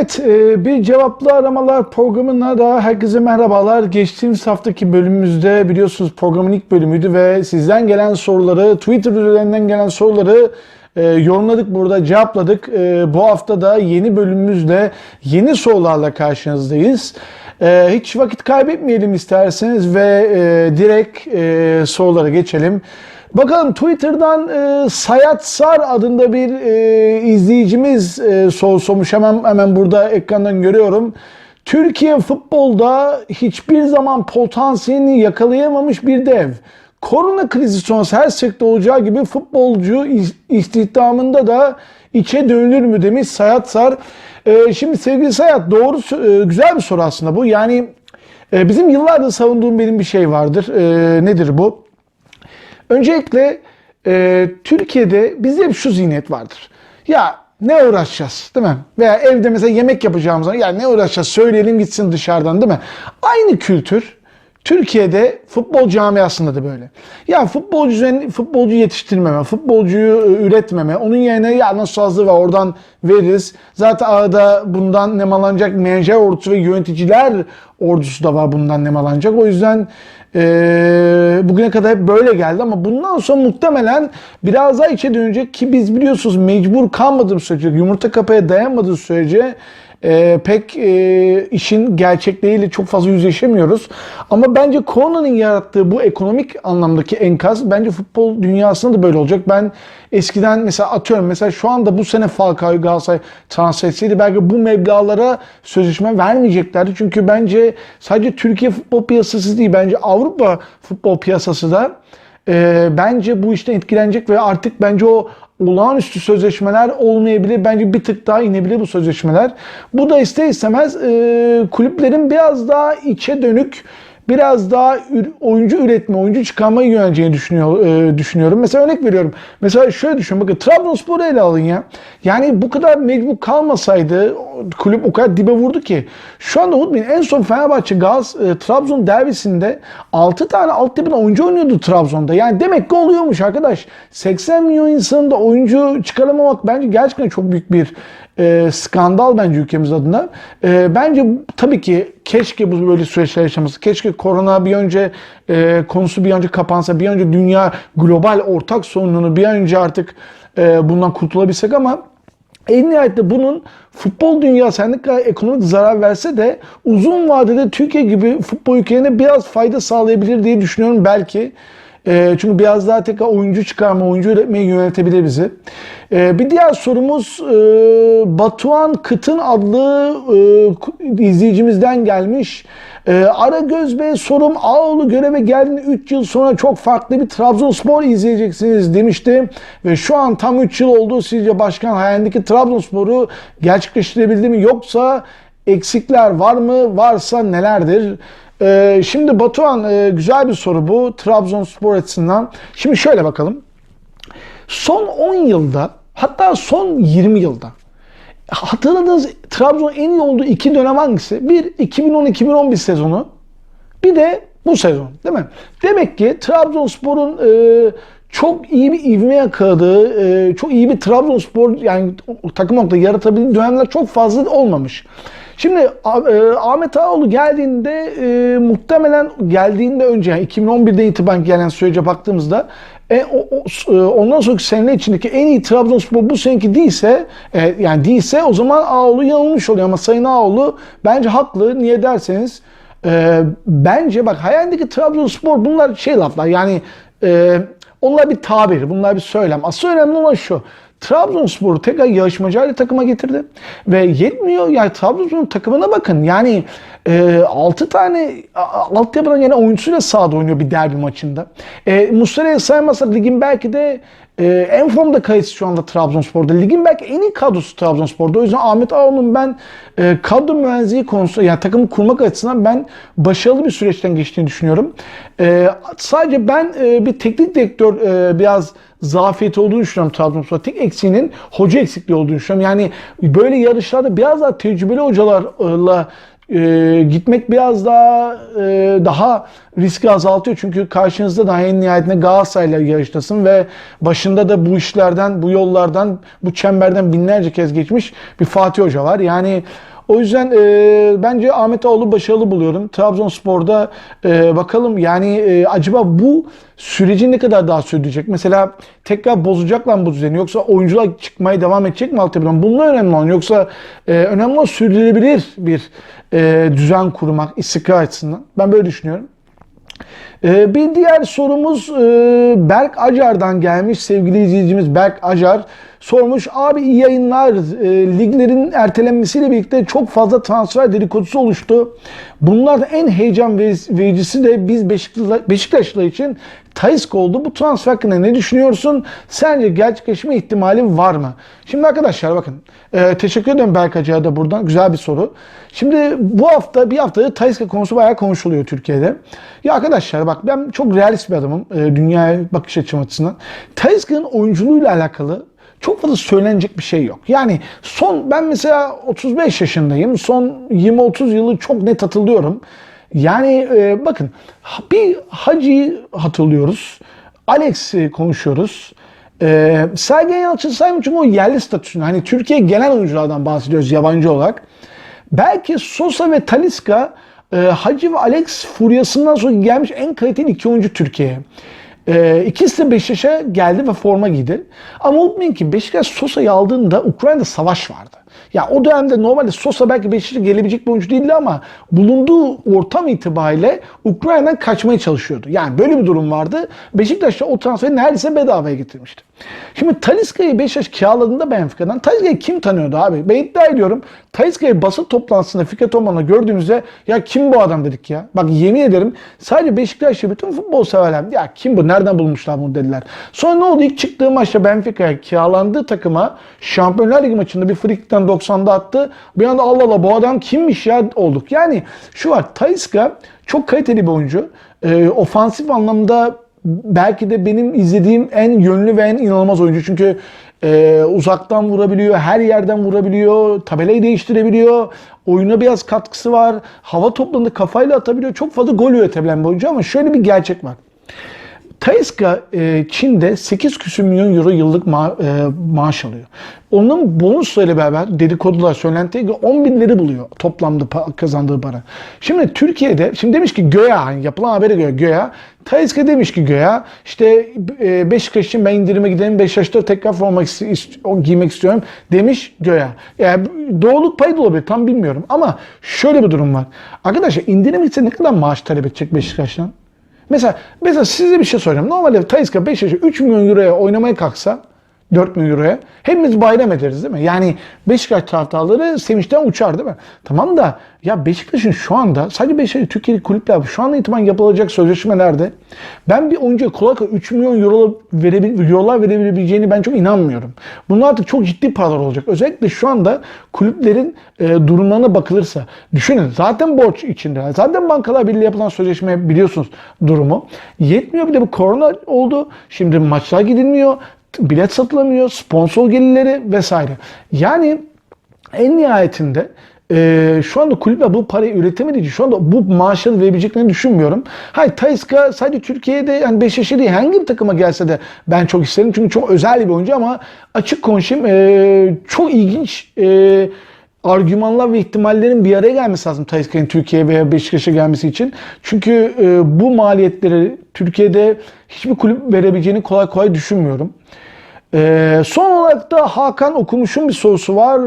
Evet, e, bir cevaplı aramalar programına da herkese merhabalar. Geçtiğimiz haftaki bölümümüzde biliyorsunuz programın ilk bölümüydü ve sizden gelen soruları, Twitter üzerinden gelen soruları e, yorumladık burada, cevapladık. E, bu hafta da yeni bölümümüzle, yeni sorularla karşınızdayız. E, hiç vakit kaybetmeyelim isterseniz ve e, direkt e, sorulara geçelim. Bakalım Twitter'dan e, Sayat Sar adında bir e, izleyicimiz e, soru sormuş. Hemen, hemen burada ekrandan görüyorum. Türkiye futbolda hiçbir zaman potansiyelini yakalayamamış bir dev. Korona krizi sonrası her sektör olacağı gibi futbolcu is- istihdamında da içe dönülür mü demiş Sayat Sar. E, şimdi sevgili Sayat doğru e, güzel bir soru aslında bu. Yani e, bizim yıllardır savunduğum benim bir şey vardır. E, nedir bu? Öncelikle e, Türkiye'de bizde hep şu zihniyet vardır. Ya ne uğraşacağız değil mi? Veya evde mesela yemek yapacağımız zaman ya ne uğraşacağız söyleyelim gitsin dışarıdan değil mi? Aynı kültür Türkiye'de futbol camiasında da böyle. Ya futbolcu, üzerine- futbolcu yetiştirmeme, futbolcuyu e, üretmeme, onun yerine ya nasıl hazır var oradan veririz. Zaten arada bundan nemalanacak menajer ordusu ve yöneticiler ordusu da var bundan nemalanacak. O yüzden e, bugüne kadar hep böyle geldi ama bundan sonra muhtemelen biraz daha içe dönecek ki biz biliyorsunuz mecbur kalmadığımız sürece, yumurta kapıya dayanmadığı sürece e, pek e, işin gerçekleriyle çok fazla yüzleşemiyoruz. Ama bence koronanın yarattığı bu ekonomik anlamdaki enkaz bence futbol dünyasında da böyle olacak. Ben eskiden mesela atıyorum mesela şu anda bu sene Falcao'yu Galatasaray transfer etseydi belki bu meblağlara sözleşme vermeyeceklerdi. Çünkü bence sadece Türkiye futbol piyasası değil bence Avrupa futbol piyasası da e, bence bu işten etkilenecek ve artık bence o olağanüstü sözleşmeler olmayabilir. Bence bir tık daha inebilir bu sözleşmeler. Bu da ister istemez e, kulüplerin biraz daha içe dönük biraz daha oyuncu üretme, oyuncu çıkarmayı yöneleceğini düşünüyor, e, düşünüyorum. Mesela örnek veriyorum. Mesela şöyle düşünün. Bakın Trabzonspor'u ele alın ya. Yani bu kadar mecbur kalmasaydı kulüp o kadar dibe vurdu ki. Şu anda unutmayın en son Fenerbahçe Gaz e, Trabzon derbisinde 6 tane altyapıdan oyuncu oynuyordu Trabzon'da. Yani demek ki oluyormuş arkadaş. 80 milyon insanın da oyuncu çıkaramamak bence gerçekten çok büyük bir e, skandal bence ülkemiz adına. E, bence tabii ki keşke bu böyle süreçler yaşaması. Keşke korona bir önce e, konusu bir önce kapansa, bir önce dünya global ortak sorununu bir önce artık e, bundan kurtulabilsek ama en nihayetinde bunun futbol dünyası her ne kadar ekonomik zarar verse de uzun vadede Türkiye gibi futbol ülkelerine biraz fayda sağlayabilir diye düşünüyorum belki. E, çünkü biraz daha tekrar oyuncu çıkarma, oyuncu üretmeyi yönetebilir bizi. E, bir diğer sorumuz e, Batuhan Kıtın adlı e, izleyicimizden gelmiş. E, Aragöz Bey sorum Ağoğlu göreve geldiğinde 3 yıl sonra çok farklı bir Trabzonspor izleyeceksiniz demişti. Ve şu an tam 3 yıl oldu. Sizce başkan hayalindeki Trabzonspor'u gerçekleştirebildi mi? Yoksa eksikler var mı? Varsa nelerdir? Ee, şimdi Batuhan e, güzel bir soru bu Trabzonspor açısından. Şimdi şöyle bakalım. Son 10 yılda hatta son 20 yılda hatırladığınız Trabzon'un en iyi olduğu iki dönem hangisi? Bir 2010-2011 sezonu bir de bu sezon değil mi? Demek ki Trabzonspor'un e, çok iyi bir ivme yakaladığı, e, çok iyi bir Trabzonspor yani takım nokta yaratabildiği dönemler çok fazla olmamış. Şimdi e, Ahmet Ağoğlu geldiğinde e, muhtemelen geldiğinde önce yani 2011'de itibaren gelen sürece baktığımızda e, o, o- ondan sonraki sene içindeki en iyi Trabzonspor bu seneki değilse yani değilse o zaman Ağoğlu yanılmış oluyor ama Sayın Ağoğlu bence haklı. Niye derseniz bence bak hayalindeki Trabzonspor bunlar şey laflar yani onlar bir tabir, bunlar bir söylem. Asıl önemli olan şu. Trabzonspor'u tekrar yarışmacıyla takıma getirdi. Ve yetmiyor. Yani Trabzonspor'un takımına bakın. Yani e, 6 tane altyapıdan yine oyuncusuyla sahada oynuyor bir derbi maçında. E, Muslera'yı saymazsak ligin belki de e, en formda kayıtsız şu anda Trabzonspor'da. Ligin belki en iyi kadrosu Trabzonspor'da. O yüzden Ahmet Ağoğlu'nun ben e, kadro mühendisliği konusunda yani takımı kurmak açısından ben başarılı bir süreçten geçtiğini düşünüyorum. E, sadece ben e, bir teknik direktör e, biraz zafiyeti olduğunu düşünüyorum Trabzonspor. Tek eksiğinin hoca eksikliği olduğunu düşünüyorum. Yani böyle yarışlarda biraz daha tecrübeli hocalarla e, gitmek biraz daha e, daha riski azaltıyor. Çünkü karşınızda da en nihayetinde Galatasaray'la yarıştasın ve başında da bu işlerden, bu yollardan, bu çemberden binlerce kez geçmiş bir Fatih Hoca var. Yani o yüzden e, bence Ahmet Ağol'u başarılı buluyorum. Trabzonspor'da e, bakalım yani e, acaba bu süreci ne kadar daha sürecek? Mesela tekrar bozacaklar mı bu düzeni yoksa oyuncular çıkmaya devam edecek mi altyapıdan? Bunlar önemli olan yoksa e, önemli olan sürdürülebilir bir e, düzen kurmak istikrar açısından. Ben böyle düşünüyorum. Ee, bir diğer sorumuz e, Berk Acar'dan gelmiş. Sevgili izleyicimiz Berk Acar sormuş. Abi iyi yayınlar. E, liglerin ertelenmesiyle birlikte çok fazla transfer dedikodusu oluştu. Bunlardan en heyecan vericisi de biz Beşiktaşlı, için Taysk oldu. Bu transfer hakkında ne düşünüyorsun? Sence gerçekleşme ihtimali var mı? Şimdi arkadaşlar bakın. E, teşekkür ederim Berk Acar'a da buradan. Güzel bir soru. Şimdi bu hafta bir haftada Taysk konusu bayağı konuşuluyor Türkiye'de. Ya arkadaşlar bak ben çok realist bir adamım. E, dünyaya bakış açım açısından. Taysk'ın oyunculuğuyla alakalı çok fazla söylenecek bir şey yok. Yani son ben mesela 35 yaşındayım. Son 20-30 yılı çok net hatırlıyorum. Yani e, bakın bir Hacı'yı hatırlıyoruz. Alex'i konuşuyoruz. E, Sergen Yalçın Sayın çünkü o yerli statüsünü hani Türkiye'ye gelen oyunculardan bahsediyoruz yabancı olarak. Belki Sosa ve Taliska e, Hacı ve Alex furyasından sonra gelmiş en kaliteli iki oyuncu Türkiye'ye. Ee, ikisi de Beşiktaş'a geldi ve forma giydi. Ama unutmayın ki Beşiktaş Sosa'yı aldığında Ukrayna'da savaş vardı. Ya o dönemde normalde Sosa belki Beşiktaş'a gelebilecek bir oyuncu değildi ama bulunduğu ortam itibariyle Ukrayna'dan kaçmaya çalışıyordu. Yani böyle bir durum vardı. Beşiktaş da o transferi neredeyse bedavaya getirmişti. Şimdi Taliska'yı Beşiktaş kiraladığında Benfica'dan Taliska'yı kim tanıyordu abi? Ben iddia ediyorum Taliska'yı basın toplantısında Fikret Orman'la gördüğümüzde ya kim bu adam dedik ya. Bak yemin ederim sadece Beşiktaş'ta bütün futbol severler ya kim bu nereden bulmuşlar bunu dediler. Sonra ne oldu? İlk çıktığı maçta Benfica'ya kiralandığı takıma Şampiyonlar Ligi maçında bir frikten 90'da attı. Bir anda Allah Allah bu adam kimmiş ya olduk. Yani şu var Taliska çok kaliteli bir oyuncu. Ee, ofansif anlamda belki de benim izlediğim en yönlü ve en inanılmaz oyuncu. Çünkü e, uzaktan vurabiliyor, her yerden vurabiliyor, tabelayı değiştirebiliyor. Oyuna biraz katkısı var. Hava toplarında kafayla atabiliyor. Çok fazla gol üretebilen bir oyuncu ama şöyle bir gerçek var. Taiska e, Çin'de 8 küsür milyon euro yıllık ma e, maaş alıyor. Onun bonuslarıyla beraber dedikodular söylentiye göre 10 binleri buluyor toplamda kazandığı para. Şimdi Türkiye'de, şimdi demiş ki Göya, hani yapılan habere göre Göya, Taiska demiş ki Göya, işte e, Beşiktaş için ben indirime gidelim, Beşiktaş'ta tekrar forma giymek istiyorum demiş Göya. Yani doğruluk payı da olabilir, tam bilmiyorum. Ama şöyle bir durum var. Arkadaşlar indirim ise ne kadar maaş talep edecek Beşiktaş'tan? Mesela, mesela size bir şey soracağım. Normalde Tayska Beşiktaş'a 3 milyon euroya oynamaya kalksa 4 milyon euroya hepimiz bayram ederiz değil mi? Yani Beşiktaş taraftarları sevinçten uçar değil mi? Tamam da ya Beşiktaş'ın şu anda sadece Beşiktaş Türkiye'li kulüpler şu anda itibaren yapılacak sözleşmelerde ben bir oyuncuya kolay kolay 3 milyon euro verebil, eurolar verebileceğini ben çok inanmıyorum. Bunlar artık çok ciddi paralar olacak. Özellikle şu anda kulüplerin e, durumlarına bakılırsa düşünün zaten borç içinde. Zaten bankalar birliği yapılan sözleşme biliyorsunuz durumu. Yetmiyor bir de bu korona oldu. Şimdi maçlar gidilmiyor bilet satılamıyor, sponsor gelirleri vesaire. Yani en nihayetinde e, şu anda kulüpler bu parayı üretemediği için şu anda bu maaşları verebileceklerini düşünmüyorum. Hayır Tayska sadece Türkiye'de yani Beşiktaş'a değil hangi bir takıma gelse de ben çok isterim. Çünkü çok özel bir oyuncu ama açık konuşayım e, çok ilginç e, argümanlar ve ihtimallerin bir araya gelmesi lazım Tayska'nın Türkiye'ye veya Beşiktaş'a gelmesi için. Çünkü e, bu maliyetleri Türkiye'de hiçbir kulüp verebileceğini kolay kolay düşünmüyorum. E, son olarak da Hakan Okumuş'un bir sorusu var.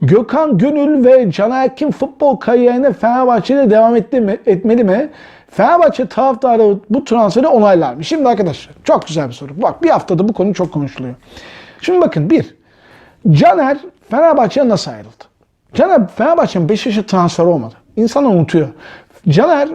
Gökhan Gönül ve Can Erkin futbol kariyerine Fenerbahçe'de devam etti mi, etmeli mi? Fenerbahçe taraftarı bu transferi onaylar mı? Şimdi arkadaşlar çok güzel bir soru. Bak bir haftada bu konu çok konuşuluyor. Şimdi bakın bir, Caner Fenerbahçe'ye nasıl ayrıldı? Caner Fenerbahçe'nin Beşiktaş'a transfer olmadı. İnsanlar unutuyor. Caner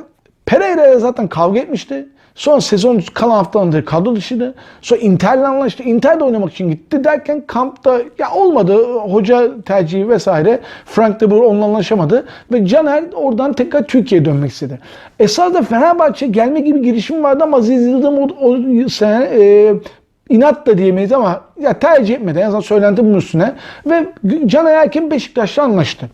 Pereira'ya zaten kavga etmişti. Son sezon kalan haftalarında kadro dışıydı. Sonra Inter'le anlaştı. Inter'de oynamak için gitti derken kampta ya olmadı. Hoca tercihi vesaire. Frank de Boer onunla anlaşamadı. Ve Caner oradan tekrar Türkiye'ye dönmek istedi. Esasında Fenerbahçe gelme gibi girişim vardı ama Aziz Yıldırım o, o sene e, inat da diyemeyiz ama ya tercih etmedi. En azından söylenti bunun üstüne. Ve Caner Erkin Beşiktaş'la anlaştı.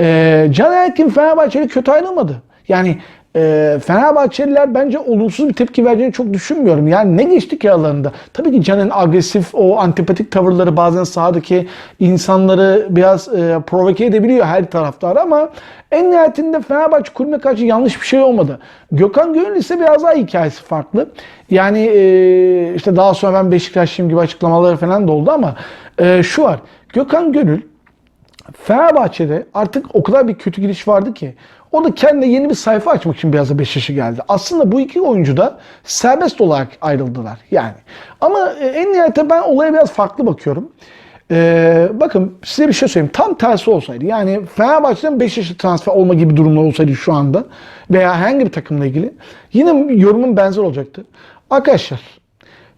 E, Can Erkin Fenerbahçe'yle kötü ayrılmadı. Yani e, Fenerbahçeliler bence olumsuz bir tepki vereceğini çok düşünmüyorum. Yani ne geçti ki aralarında? Tabii ki Can'ın agresif, o antipatik tavırları bazen sahadaki insanları biraz e, provoke edebiliyor her taraftar ama en nihayetinde Fenerbahçe kulübüne karşı yanlış bir şey olmadı. Gökhan Gönül ise biraz daha hikayesi farklı. Yani e, işte daha sonra ben Beşiktaşlıyım gibi açıklamaları falan da oldu ama e, şu var. Gökhan Gönül Fenerbahçe'de artık o kadar bir kötü gidiş vardı ki o da kendine yeni bir sayfa açmak için biraz da Beşiktaş'a geldi. Aslında bu iki oyuncu da serbest olarak ayrıldılar yani. Ama e, en nihayetinde ben olaya biraz farklı bakıyorum. Ee, bakın size bir şey söyleyeyim. Tam tersi olsaydı yani Fenerbahçe'den Beşiktaş'a transfer olma gibi durumlar olsaydı şu anda veya herhangi bir takımla ilgili yine yorumum benzer olacaktı. Arkadaşlar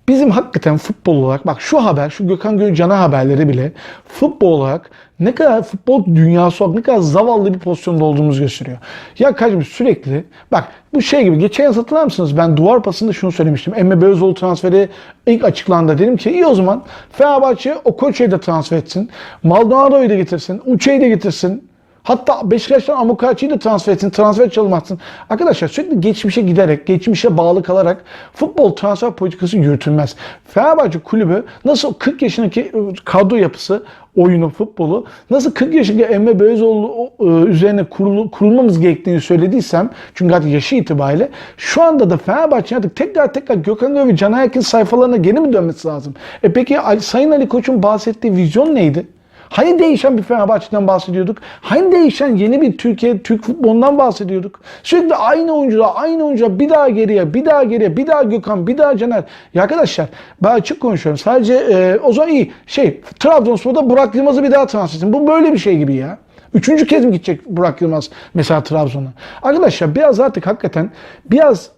Bizim hakikaten futbol olarak bak şu haber, şu Gökhan Gönül Can'a haberleri bile futbol olarak ne kadar futbol dünyası olarak ne kadar zavallı bir pozisyonda olduğumuzu gösteriyor. Ya kardeşim sürekli bak bu şey gibi geçen yıl hatırlar mısınız? Ben duvar pasında şunu söylemiştim. Emre Belözoğlu transferi ilk açıklandı. Dedim ki iyi o zaman Fenerbahçe Okoçe'yi de transfer etsin. Maldonado'yu da getirsin. Uçe'yi de getirsin. Hatta Beşiktaş'tan Amokachi'yi de transfer etsin, transfer çalmasın. Arkadaşlar sürekli geçmişe giderek, geçmişe bağlı kalarak futbol transfer politikası yürütülmez. Fenerbahçe kulübü nasıl 40 yaşındaki kadro yapısı, oyunu, futbolu nasıl 40 yaşındaki Emre Belözoğlu e, üzerine kurul, kurulmamız gerektiğini söylediysem çünkü artık yaşı itibariyle şu anda da Fenerbahçe'nin artık tekrar tekrar Gökhan Gönül ve Can Ayak'ın sayfalarına geri mi dönmesi lazım? E peki Sayın Ali Koç'un bahsettiği vizyon neydi? Hani değişen bir Fenerbahçe'den bahsediyorduk? Hani değişen yeni bir Türkiye, Türk futbolundan bahsediyorduk? Sürekli aynı oyuncular, aynı oyuncular bir daha geriye, bir daha geriye, bir daha Gökhan, bir daha Caner. Ya arkadaşlar ben açık konuşuyorum. Sadece e, o zaman iyi. Şey, Trabzonspor'da Burak Yılmaz'ı bir daha transfer etsin. Bu böyle bir şey gibi ya. Üçüncü kez mi gidecek Burak Yılmaz mesela Trabzon'a? Arkadaşlar biraz artık hakikaten biraz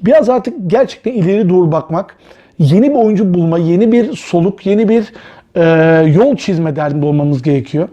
biraz artık gerçekten ileri doğru bakmak, yeni bir oyuncu bulma, yeni bir soluk, yeni bir e, yol çizme derdinde olmamız gerekiyor.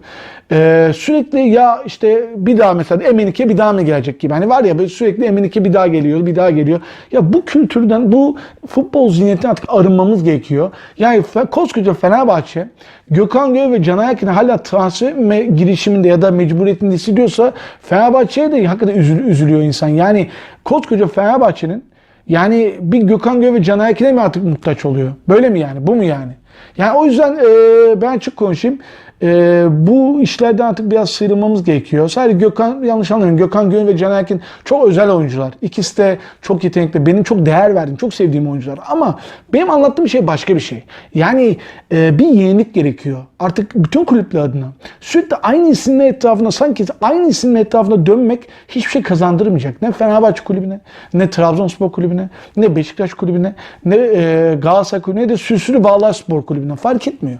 E, sürekli ya işte bir daha mesela Emenike bir daha mı gelecek gibi. Hani var ya sürekli Emenike bir daha geliyor, bir daha geliyor. Ya bu kültürden, bu futbol zihniyetinden artık arınmamız gerekiyor. Yani koskoca Fenerbahçe Gökhan Göğe ve Can Ayak'ın hala transfer girişiminde ya da mecburiyetinde hissediyorsa Fenerbahçe'ye de hakikaten üzül, üzülüyor insan. Yani koskoca Fenerbahçe'nin yani bir Gökhan Göğe ve Can Ayak'ine mi artık muhtaç oluyor? Böyle mi yani? Bu mu yani? Yani o yüzden e, ben açık konuşayım. E, bu işlerden artık biraz sıyrılmamız gerekiyor. Sadece Gökhan, yanlış anlamayın. Gökhan Gönül ve Can Erkin çok özel oyuncular. İkisi de çok yetenekli. Benim çok değer verdiğim, çok sevdiğim oyuncular. Ama benim anlattığım şey başka bir şey. Yani e, bir yenilik gerekiyor. Artık bütün kulüpler adına. Sürekli aynı isimle etrafında, sanki aynı isimle etrafında dönmek hiçbir şey kazandırmayacak. Ne Fenerbahçe kulübüne, ne Trabzonspor kulübüne, ne Beşiktaş kulübüne, ne e, Galatasaray kulübüne, ne de Süslü Bağlar Spor kulübüne. Fark etmiyor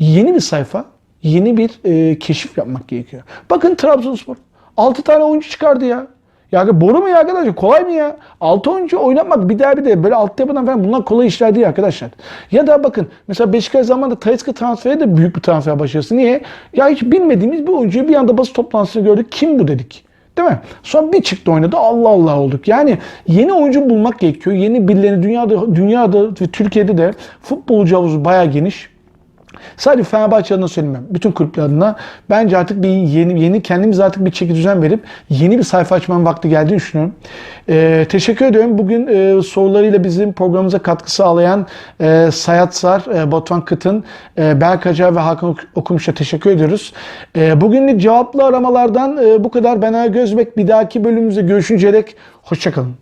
yeni bir sayfa, yeni bir e, keşif yapmak gerekiyor. Bakın Trabzonspor 6 tane oyuncu çıkardı ya. Ya boru mu ya arkadaşlar? Kolay mı ya? 6 oyuncu oynatmak bir daha bir de böyle altyapıdan falan bunlar kolay işler değil arkadaşlar. Ya da bakın mesela Beşiktaş zamanında Talisca transferi de büyük bir transfer başarısı. Niye? Ya hiç bilmediğimiz bir oyuncuyu bir anda basın toplantısında gördük. Kim bu dedik. Değil mi? Sonra bir çıktı oynadı Allah Allah olduk. Yani yeni oyuncu bulmak gerekiyor. Yeni birilerini dünyada dünyada ve Türkiye'de de futbolcu havuzu bayağı geniş. Sadece Fenerbahçe adına söylemiyorum. Bütün kulüpler adına bence artık bir yeni yeni kendimiz artık bir çeki düzen verip yeni bir sayfa açmanın vakti geldiğini düşünüyorum. Ee, teşekkür ediyorum. Bugün e, sorularıyla bizim programımıza katkı sağlayan e, Sayat Sar, e, Batuhan Kıtın, e, Berk Acar ve Hakan Okumuş'a teşekkür ediyoruz. E, bugünlük cevaplı aramalardan e, bu kadar. Ben Ali Gözbek. Bir dahaki bölümümüzde görüşünceye dek hoşçakalın.